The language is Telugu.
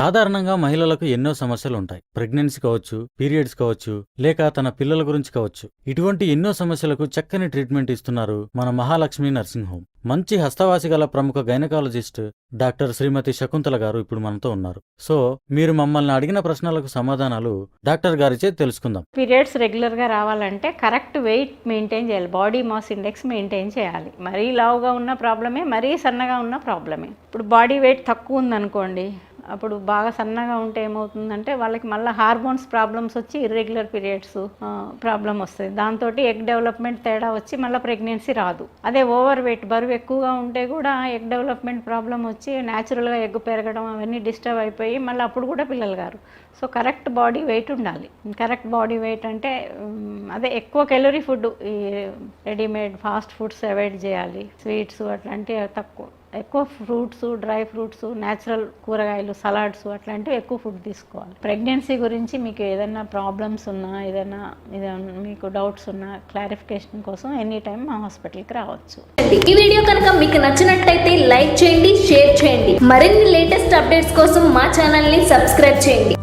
సాధారణంగా మహిళలకు ఎన్నో సమస్యలు ఉంటాయి ప్రెగ్నెన్సీ కావచ్చు పీరియడ్స్ కావచ్చు లేక తన పిల్లల గురించి కావచ్చు. ఇటువంటి ఎన్నో సమస్యలకు చక్కని ట్రీట్మెంట్ ఇస్తున్నారు మన మహాలక్ష్మి నర్సింగ్ హోమ్. మంచి హస్తవాసి గల ప్రముఖ గైనకాలజిస్ట్ డాక్టర్ శ్రీమతి శకుంతల గారు ఇప్పుడు మనతో ఉన్నారు. సో మీరు మమ్మల్ని అడిగిన ప్రశ్నలకు సమాధానాలు డాక్టర్ గారిచే తెలుసుకుందాం. పీరియడ్స్ రెగ్యులర్గా రావాలంటే కరెక్ట్ వెయిట్ మెయింటైన్ చేయాలి. బాడీ మాస్ ఇండెక్స్ మెయింటైన్ చేయాలి. మరీ లావుగా ఉన్న ప్రాబ్లమే మరీ సన్నగా ఉన్న ప్రాబ్లమే. ఇప్పుడు బాడీ వెయిట్ తక్కువ ఉందనుకోండి అప్పుడు బాగా సన్నగా ఉంటే ఏమవుతుందంటే వాళ్ళకి మళ్ళీ హార్మోన్స్ ప్రాబ్లమ్స్ వచ్చి ఇర్రెగ్యులర్ పీరియడ్స్ ప్రాబ్లం వస్తుంది దాంతో ఎగ్ డెవలప్మెంట్ తేడా వచ్చి మళ్ళీ ప్రెగ్నెన్సీ రాదు. అదే ఓవర్ వెయిట్ బరువు ఎక్కువగా ఉంటే కూడా ఎగ్ డెవలప్మెంట్ ప్రాబ్లం వచ్చి న్యాచురల్గా ఎగ్ పెరగడం అవన్నీ డిస్టర్బ్ అయిపోయి మళ్ళీ అప్పుడు కూడా పిల్లలు గారు. సో కరెక్ట్ బాడీ వెయిట్ ఉండాలి. కరెక్ట్ బాడీ వెయిట్ అంటే అదే ఎక్కువ కెలోరీ ఫుడ్ ఈ రెడీమేడ్ ఫాస్ట్ ఫుడ్స్ అవాయిడ్ చేయాలి. స్వీట్స్ అట్లాంటివి తక్కువ. ఎక్కువ ఫ్రూట్స్ డ్రై ఫ్రూట్స్ న్యాచురల్ కూరగాయలు సలాడ్స్ అట్లాంటివి ఎక్కువ ఫుడ్ తీసుకోవాలి. ప్రెగ్నెన్సీ గురించి మీకు ఏదైనా ప్రాబ్లమ్స్ ఉన్నా ఏదైనా ఏదైనా మీకు డౌట్స్ ఉన్నా క్లారిఫికేషన్ కోసం ఎనీ టైం మా హాస్పిటల్కి రావచ్చు. ఈ వీడియో కనుక మీకు నచ్చినట్టయితే లైక్ చేయండి షేర్ చేయండి. మరిన్ని లేటెస్ట్ అప్డేట్స్ కోసం మా ఛానల్ని సబ్స్క్రైబ్ చేయండి.